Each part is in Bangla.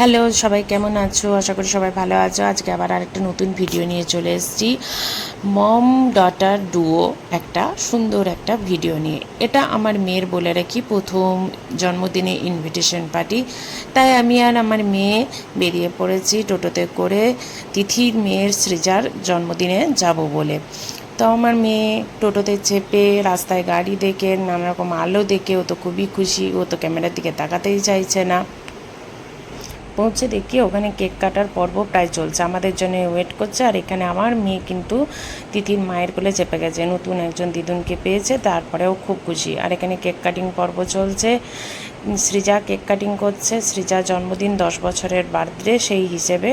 হ্যালো, সবাই কেমন আছো? আশা করি সবাই ভালো আছো। আজকে আবার আরেকটা নতুন ভিডিও নিয়ে চলে এসেছি। মম ডটার ডুও একটা সুন্দর একটা ভিডিও নিয়ে। এটা আমার মেয়ের বলে রাখি, প্রথম জন্মদিনে ইনভিটেশন পার্টি তাই আমি আর আমার মেয়ে বেরিয়ে পড়েছি টোটোতে করে তিথির মেয়ের সৃজার জন্মদিনে যাব বলে। তো আমার মেয়ে টোটোতে চেপে রাস্তায় গাড়ি দেখে নানা রকম আলো দেখে ও তো খুবই খুশি। ও তো ক্যামেরার দিকে তাকাতেই চাইছে না। পৌঁছে দেখি ওখানে কেক কাটার পর্ব প্রায় চলছে। আমাদের জন্য ওয়েট করছে আর এখানে আমার মেয়ে কিন্তু তিথির মায়ের কোলে চেপে গেছে। নতুন একজন দিদুনকে পেয়েছে, তারপরেও খুব খুশি। আর এখানে কেক কাটিং পর্ব চলছে। সৃজা কেক কাটিং করছে। সৃজা জন্মদিন দশ বছরের বার্থডে, সেই হিসেবে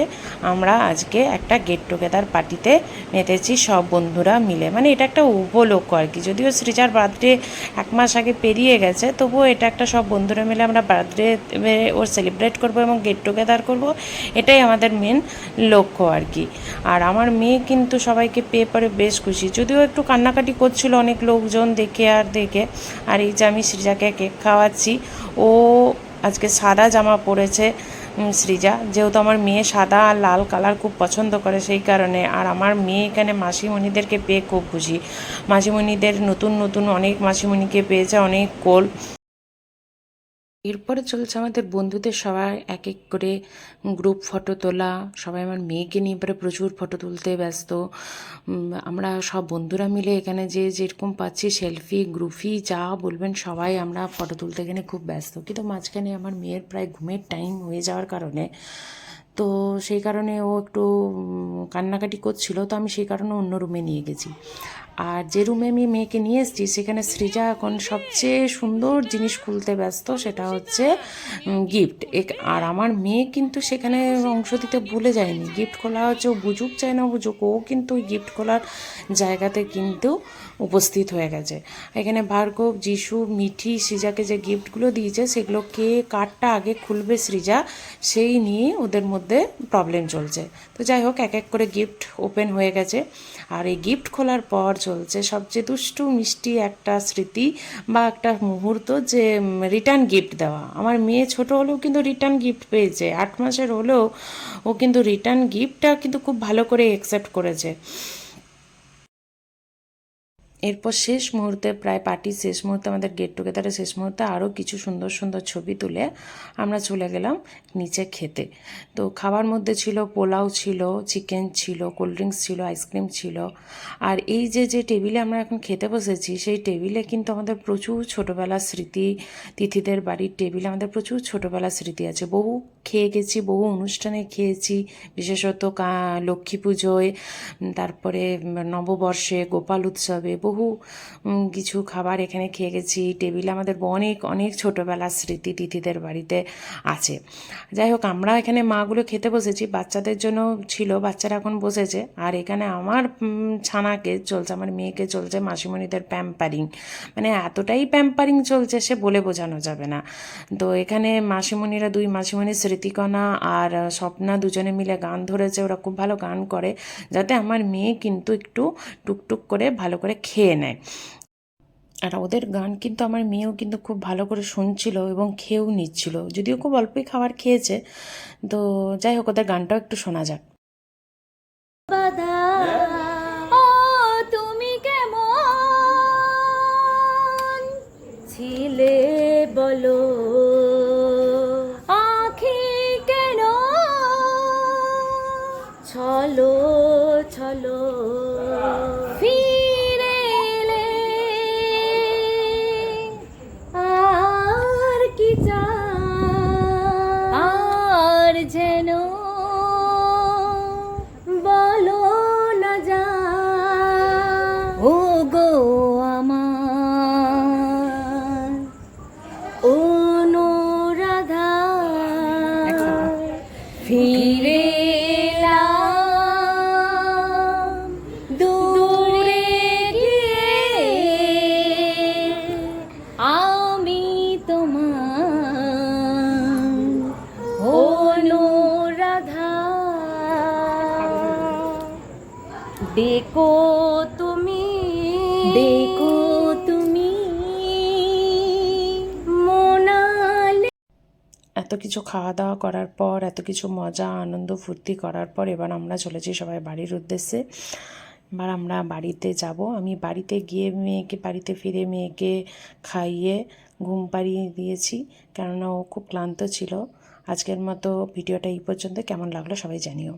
আমরা আজকে একটা গেট টুগেদার পার্টিতে মেতেছি সব বন্ধুরা মিলে। মানে এটা একটা উপলক্ষ আর কি। যদিও সৃজার বার্থডে এক মাস আগে পেরিয়ে গেছে, তবুও এটা একটা সব বন্ধুরা মিলে আমরা বার্থডে ওর সেলিব্রেট করব এবং গেট করব, এটাই আমাদের মেন লক্ষ্য আর কি। আর আমার মেয়ে কিন্তু সবাইকে পেয়ে পরে বেশ খুশি। যদিও একটু কান্নাকাটি করছিল অনেক লোকজন দেখে আর দেখে। আর এই যে আমি সৃজাকে কেক খাওয়াচ্ছি, ও আজকে সাদা জামা পরেছে সৃজা। যেহেতু আমার মেয়ে সাদা আর লাল কালার খুব পছন্দ করে সেই কারণে। আর আমার মেয়ে এখানে মাসিমণিদেরকে পেয়ে খুব খুশি। মাসিমণিদের নতুন নতুন অনেক মাসিমণিকে পেয়েছে, অনেক কোল। এরপরে চলছে আমাদের বন্ধুদের সবাই এক এক করে গ্রুপ ফটো তোলা। সবাই আমার মেয়েকে নিয়ে পরে প্রচুর ফটো তুলতে ব্যস্ত। আমরা সব বন্ধুরা মিলে এখানে যে যেরকম পাচ্ছি সেলফি গ্রুপি যা বলবেন সবাই আমরা ফটো তুলতে এখানে খুব ব্যস্ত। কিন্তু মাঝখানে আমার মেয়ের প্রায় ঘুমের টাইম হয়ে যাওয়ার কারণে। তো সেই কারণে ও একটু কান্নাকাটি করছিল। তো আমি সেই কারণে অন্য রুমে নিয়ে গেছি। আর যে রুমে আমি মেয়েকে নিয়ে এসেছি, সেখানে সৃজা এখন সবচেয়ে সুন্দর জিনিস খুলতে ব্যস্ত, সেটা হচ্ছে গিফট আর আমার মেয়ে কিন্তু সেখানে অংশ দিতে ভুলে যায়নি। গিফট খোলা হচ্ছে, ও বুঝুক চায় না বুঝুক, ও কিন্তু ওই গিফট খোলার জায়গাতে কিন্তু উপস্থিত হয়ে গেছে। এখানে ভার্গব, যিশু, মিঠি, সৃজাকে যে গিফটগুলো দিয়েছে, সেগুলো কে কার্ডটা আগে খুলবে সৃজা, সেই নিয়ে ওদের মধ্যে প্রবলেম চলছে। তো যাই হোক, এক এক করে গিফট ওপেন হয়ে গেছে। আর এই গিফট খোলার পর চলছে। সবচেয়ে দুষ্টু, মিষ্টি একটা স্মৃতি বা একটা মুহূর্ত যে রিটার্ন গিফট দেওয়া। আমার মেয়ে ছোট হলেও কিন্তু রিটার্ন গিফট পেয়েছে। আট মাসের হলেও ও কিন্তু রিটার্ন গিফটটা কিন্তু খুব ভালো করে অ্যাকসেপ্ট করেছে। এরপর শেষ মুহূর্তে, প্রায় পার্টির শেষ মুহূর্তে, আমাদের গেট টুগেদারের শেষ মুহূর্তে আরও কিছু সুন্দর সুন্দর ছবি তুলে আমরা চলে গেলাম নিচে খেতে। তো খাবার মধ্যে ছিল পোলাও ছিল চিকেন ছিল কোল্ড ড্রিঙ্কস ছিল আইসক্রিম ছিল। আর এই যে যে টেবিলে আমরা এখন খেতে বসেছি, সেই টেবিলে কিন্তু আমাদের প্রচুর ছোটোবেলার স্মৃতি, তিথিদের বাড়ির টেবিলে আমাদের প্রচুর ছোটোবেলার স্মৃতি আছে। বহু খেয়ে গেছি, বহু অনুষ্ঠানে খেয়েছি, বিশেষত লক্ষ্মী পুজোয় তারপরে নববর্ষে, গোপাল উৎসবে, বহু উম, কিছু খাবার এখানে খেয়ে গেছি। টেবিলে আমাদের অনেক অনেক ছোটোবেলার স্মৃতি তিথিদের বাড়িতে আছে। যাই হোক আমরা এখানে মাগুলো খেতে বসেছি। বাচ্চাদের জন্য ছিল বাচ্চারা এখন বসেছে। আর এখানে আমার ছানাকে চলছে আমার মেয়েকে চলছে মাসিমণিদের প্যাম্পারিং। মানে এতটাই প্যাম্পারিং চলছে সে বলে বোঝানো যাবে না। তো এখানে মাসিমণিরা দুই মাসিমণি স্মৃতিকণা আর স্বপ্না দুজনে মিলে গান ধরেছে। ওরা খুব ভালো গান করে। যাতে আমার মেয়ে কিন্তু একটু টুকটুক করে ভালো করে খেয়ে নেয়। আর ওদের গান কিন্তু আমার মেয়েও কিন্তু খুব ভালো করে শুনছিল এবং খেয়েও নিচ্ছিল। যদিও খুব অল্পই খাবার খেয়েছে, তো যাই হোক, ওদের গানটাও একটু শোনা যাক। তুমি কেমন ছিলে বলো? আখি কেন ছলো ছলো? দেখো তুমি। দেখো তুমি। মোনালে এত কিছু খাওয়া দাওয়া করার পর এত কিছু মজা আনন্দ ফুর্তি করার পর এবার আমরা চলেছি সবাই বাড়ির উদ্দেশ্যে। এবার আমরা বাড়িতে যাব। আমি বাড়িতে গিয়ে মেয়েকে বাড়িতে ফিরে মেয়েকে খাইয়ে ঘুম পাড়িয়ে দিয়েছি। কেননা ও খুব ক্লান্ত ছিল। আজকের মতো ভিডিওটা এই পর্যন্ত। কেমন লাগল সবাই জানিও।